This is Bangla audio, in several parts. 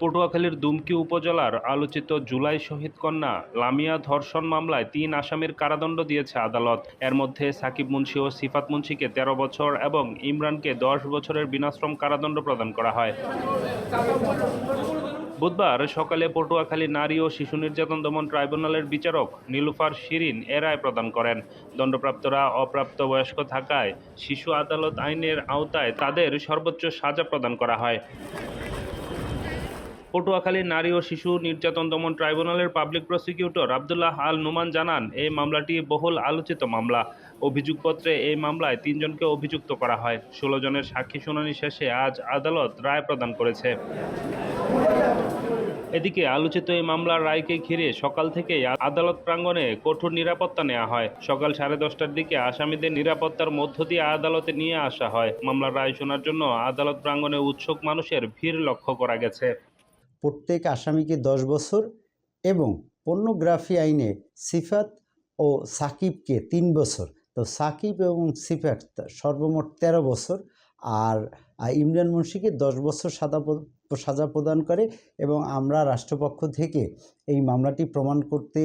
পটুয়াখালীর দুমকি উপজেলার আলোচিত জুলাই শহীদ কন্যা লামিয়া ধর্ষণ মামলায় তিন আসামির কারাদণ্ড দিয়েছে আদালত। এর মধ্যে সাকিব মুন্সি ও সিফাত মুন্সিকে তেরো বছর এবং ইমরানকে দশ বছরের বিনাশ্রম কারাদণ্ড প্রদান করা হয়। বুধবার সকালে পটুয়াখালী নারী ও শিশু নির্যাতন দমন ট্রাইব্যুনালের বিচারক নীলুফার শিরিন এ রায় প্রদান করেন। দণ্ডপ্রাপ্তরা অপ্রাপ্তবয়স্ক থাকায় শিশু আদালত আইনের আওতায় তাদের সর্বোচ্চ সাজা প্রদান করা হয়। পটুয়াখালী নারী ও শিশু নির্যাতন দমন ট্রাইব্যুনালের পাবলিক প্রসিকিউটর আবদুল্লাহ আল নুমান জানান, এই মামলাটি বহুল আলোচিত মামলা। অভিযোগপত্রে এই মামলায় তিনজনকে অভিযুক্ত করা হয়। ষোলো জনের সাক্ষী শুনানি শেষে আজ আদালত রায় প্রদান করেছে। এদিকে আলোচিত এই মামলার রায়কে ঘিরে সকাল থেকেই আদালত প্রাঙ্গণে কঠোর নিরাপত্তা নেওয়া হয়। সকাল সাড়ে দশটার দিকে আসামিদের নিরাপত্তার মধ্য দিয়ে আদালতে নিয়ে আসা হয়। মামলার রায় শোনার জন্য আদালত প্রাঙ্গণে উৎসুক মানুষের ভিড় লক্ষ্য করা গেছে। প্রত্যেক আসামিকে দশ বছর এবং পর্নোগ্রাফি আইনে সিফাত ও সাকিবকে তিন বছর। তো সাকিব এবং সিফাত সর্বমোট তেরো বছর। আর ইমরান মুন্সিকে দশ বছর সাদা সাজা প্রদান করে এবং আমরা রাষ্ট্রপক্ষ থেকে এই মামলাটি প্রমাণ করতে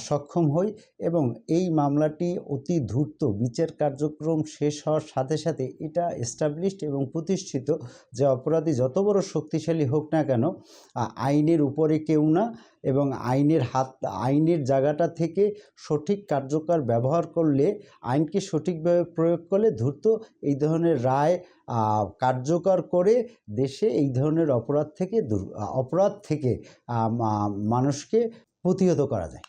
সক্ষম হই এবং এই মামলাটি অতি ধূর্ত বিচার কার্যক্রম শেষ হওয়ার সাথে সাথে এটা এস্টাবলিশড এবং প্রতিষ্ঠিত যে অপরাধী যত বড় শক্তিশালী হোক না কেন আইনের উপরে কেউ না এবং আইনের হাত, আইনের জায়গাটা থেকে সঠিক কার্যকর ব্যবহার করলে, আইনকে সঠিকভাবে প্রয়োগ করলে দ্রুত এই ধরনের রায় কার্যকর করে দেশে এই ধরনের অপরাধ থেকে অপরাধ থেকে মানুষকে প্রতিহত করা যায়।